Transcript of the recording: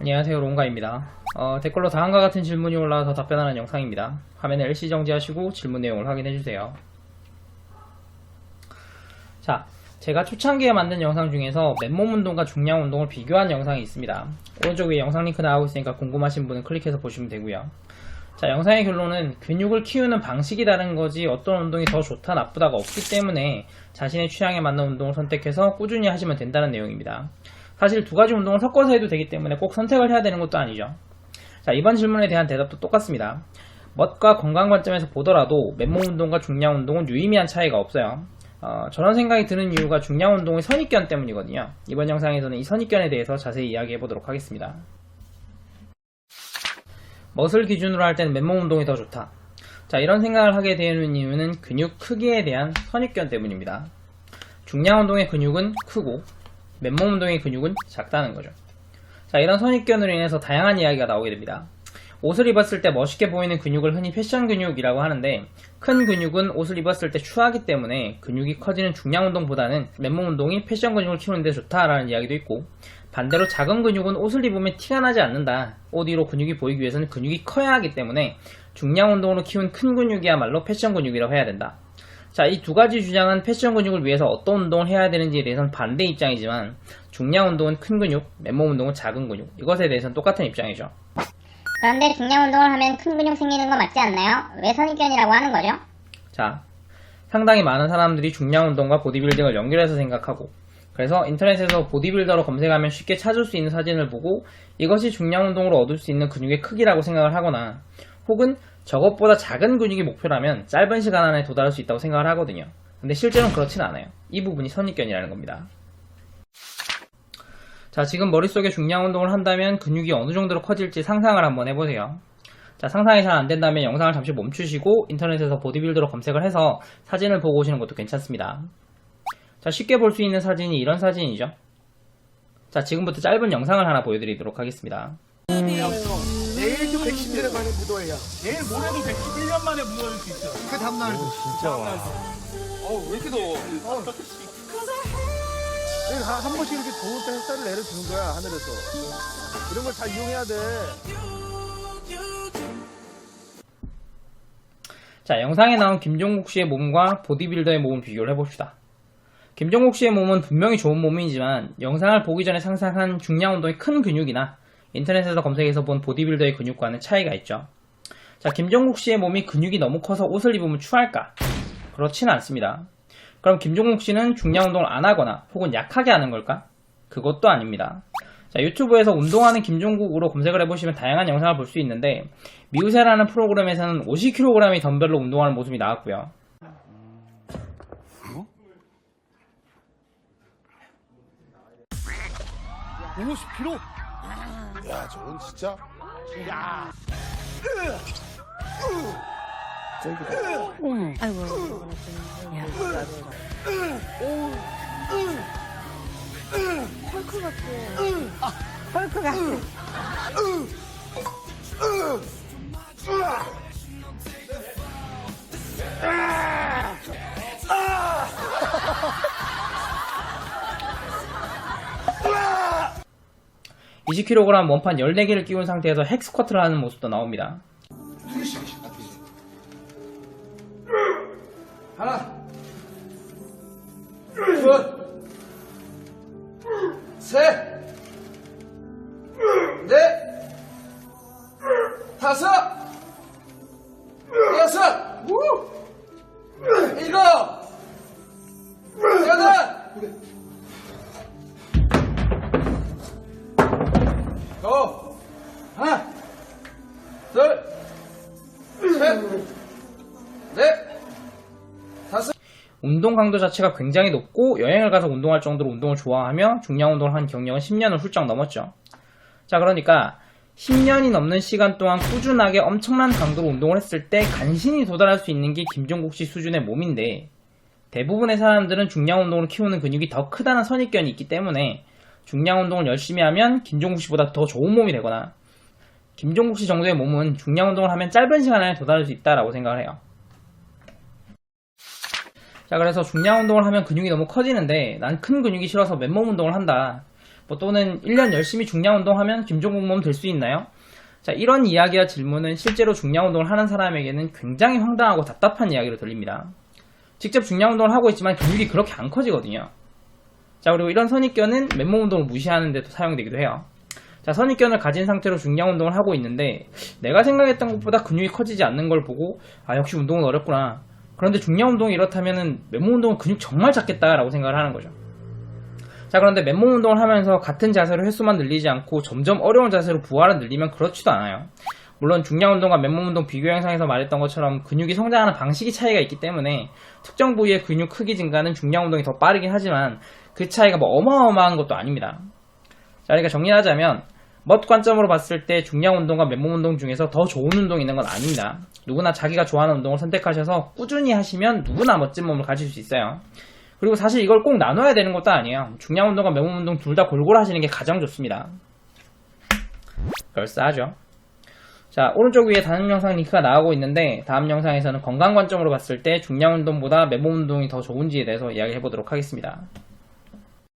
안녕하세요 롱가입니다. 어, 댓글로 다음과 같은 질문이 올라와서 답변하는 영상입니다. 화면에 일시 정지하시고 질문 내용을 확인해주세요. 자 제가 초창기에 만든 영상 중에서 맨몸 운동과 중량 운동을 비교한 영상이 있습니다. 오른쪽 위에 영상 링크 나오고 있으니까 궁금하신 분은 클릭해서 보시면 되고요. 자 영상의 결론은 근육을 키우는 방식이 다른 거지 어떤 운동이 더 좋다 나쁘다가 없기 때문에 자신의 취향에 맞는 운동을 선택해서 꾸준히 하시면 된다는 내용입니다 사실 두 가지 운동을 섞어서 해도 되기 때문에 꼭 선택을 해야 되는 것도 아니죠. 자, 이번 질문에 대한 대답도 똑같습니다. 멋과 건강 관점에서 보더라도 맨몸 운동과 중량 운동은 유의미한 차이가 없어요. 어, 저런 생각이 드는 이유가 중량 운동의 선입견 때문이거든요. 이번 영상에서는 이 선입견에 대해서 자세히 이야기해 보도록 하겠습니다. 멋을 기준으로 할 때는 맨몸 운동이 더 좋다. 자, 이런 생각을 하게 되는 이유는 근육 크기에 대한 선입견 때문입니다. 중량 운동의 근육은 크고 맨몸 운동의 근육은 작다는 거죠. 자, 이런 선입견으로 인해서 다양한 이야기가 나오게 됩니다. 옷을 입었을 때 멋있게 보이는 근육을 흔히 패션 근육이라고 하는데 큰 근육은 옷을 입었을 때 추하기 때문에 근육이 커지는 중량 운동보다는 맨몸 운동이 패션 근육을 키우는 데 좋다라는 이야기도 있고 반대로 작은 근육은 옷을 입으면 티가 나지 않는다. 옷 위로 근육이 보이기 위해서는 근육이 커야 하기 때문에 중량 운동으로 키운 큰 근육이야말로 패션 근육이라고 해야 된다. 자, 이 두 가지 주장은 패션 근육을 위해서 어떤 운동을 해야 되는지에 대해서는 반대 입장이지만 중량 운동은 큰 근육, 맨몸 운동은 작은 근육 이것에 대해서는 똑같은 입장이죠. 그런데 중량 운동을 하면 큰 근육 생기는 거 맞지 않나요? 왜 선입견이라고 하는 거죠? 자, 상당히 많은 사람들이 중량 운동과 보디빌딩을 연결해서 생각하고 그래서 인터넷에서 보디빌더로 검색하면 쉽게 찾을 수 있는 사진을 보고 이것이 중량 운동으로 얻을 수 있는 근육의 크기라고 생각을 하거나 혹은 저것보다 작은 근육이 목표라면 짧은 시간 안에 도달할 수 있다고 생각을 하거든요. 근데 실제로는 그렇진 않아요. 이 부분이 선입견이라는 겁니다. 자, 지금 머릿속에 중량 운동을 한다면 근육이 어느 정도로 커질지 상상을 한번 해보세요. 자, 상상이 잘 안 된다면 영상을 잠시 멈추시고 인터넷에서 보디빌더로 검색을 해서 사진을 보고 오시는 것도 괜찮습니다. 자, 쉽게 볼 수 있는 사진이 이런 사진이죠. 자, 지금부터 짧은 영상을 하나 보여드리도록 하겠습니다. 내일도 110년에 만에 무도회야. 내일 모레도 111년 만에 무너질 수 있어요. 그 다음날도. 진짜 와. 어우, 왜 이렇게 더워? 한, 한 번씩 이렇게 좋을 때 햇살을 내려주는 거야, 하늘에서. 이런 걸 다 이용해야 돼. 자, 영상에 나온 김종국 씨의 몸과 보디빌더의 몸을 비교를 해봅시다. 김종국 씨의 몸은 분명히 좋은 몸이지만 영상을 보기 전에 상상한 중량 운동의 큰 근육이나 인터넷에서 검색해서 본 보디빌더의 근육과는 차이가 있죠. 자, 김종국 씨의 몸이 근육이 너무 커서 옷을 입으면 추할까? 그렇지는 않습니다. 그럼 김종국 씨는 중량 운동을 안 하거나 혹은 약하게 하는 걸까? 그것도 아닙니다. 자, 유튜브에서 운동하는 김종국으로 검색을 해보시면 다양한 영상을 볼 수 있는데 미우새라는 프로그램에서는 50kg의 덤벨로 운동하는 모습이 나왔고요. 50kg? 야, 저건 진짜. 야. 아! 20kg 원판 14개를 끼운 상태에서 핵 스쿼트를 하는 모습도 나옵니다. 하나, 둘, 셋, 넷, 다섯, 여섯, 우, 일곱, 운동 강도 자체가 굉장히 높고 여행을 가서 운동할 정도로 운동을 좋아하며 중량 운동을 한 경력은 10년을 훌쩍 넘었죠. 자, 그러니까 10년이 넘는 시간 동안 꾸준하게 엄청난 강도로 운동을 했을 때 간신히 도달할 수 있는 게 김종국 씨 수준의 몸인데 대부분의 사람들은 중량 운동을 키우는 근육이 더 크다는 선입견이 있기 때문에 중량 운동을 열심히 하면 김종국 씨보다 더 좋은 몸이 되거나 김종국 씨 정도의 몸은 중량 운동을 하면 짧은 시간 안에 도달할 수 있다라고 생각을 해요. 자, 그래서 중량 운동을 하면 근육이 너무 커지는데 난 큰 근육이 싫어서 맨몸 운동을 한다. 뭐 또는 1년 열심히 중량 운동하면 김종국 몸 될 수 있나요? 자, 이런 이야기와 질문은 실제로 중량 운동을 하는 사람에게는 굉장히 황당하고 답답한 이야기로 들립니다. 직접 중량 운동을 하고 있지만 근육이 그렇게 안 커지거든요. 자, 그리고 이런 선입견은 맨몸 운동을 무시하는 데도 사용되기도 해요. 자, 선입견을 가진 상태로 중량 운동을 하고 있는데 내가 생각했던 것보다 근육이 커지지 않는 걸 보고 아, 역시 운동은 어렵구나. 그런데 중량 운동이 이렇다면은 맨몸 운동은 근육 정말 작겠다라고 생각을 하는 거죠. 자, 그런데 맨몸 운동을 하면서 같은 자세로 횟수만 늘리지 않고 점점 어려운 자세로 부하를 늘리면 그렇지도 않아요. 물론 중량 운동과 맨몸 운동 비교 영상에서 말했던 것처럼 근육이 성장하는 방식이 차이가 있기 때문에 특정 부위의 근육 크기 증가는 중량 운동이 더 빠르긴 하지만 그 차이가 뭐 어마어마한 것도 아닙니다. 자, 그러니까 정리하자면 멋 관점으로 봤을 때 중량 운동과 맨몸 운동 중에서 더 좋은 운동이 있는 건 아닙니다. 누구나 자기가 좋아하는 운동을 선택하셔서 꾸준히 하시면 누구나 멋진 몸을 가질 수 있어요. 그리고 사실 이걸 꼭 나눠야 되는 것도 아니에요. 중량 운동과 맨몸 운동 둘 다 골고루 하시는 게 가장 좋습니다. 그럴싸하죠. 자, 오른쪽 위에 다음 영상 링크가 나오고 있는데 다음 영상에서는 건강 관점으로 봤을 때 중량 운동보다 맨몸 운동이 더 좋은지에 대해서 이야기해 보도록 하겠습니다.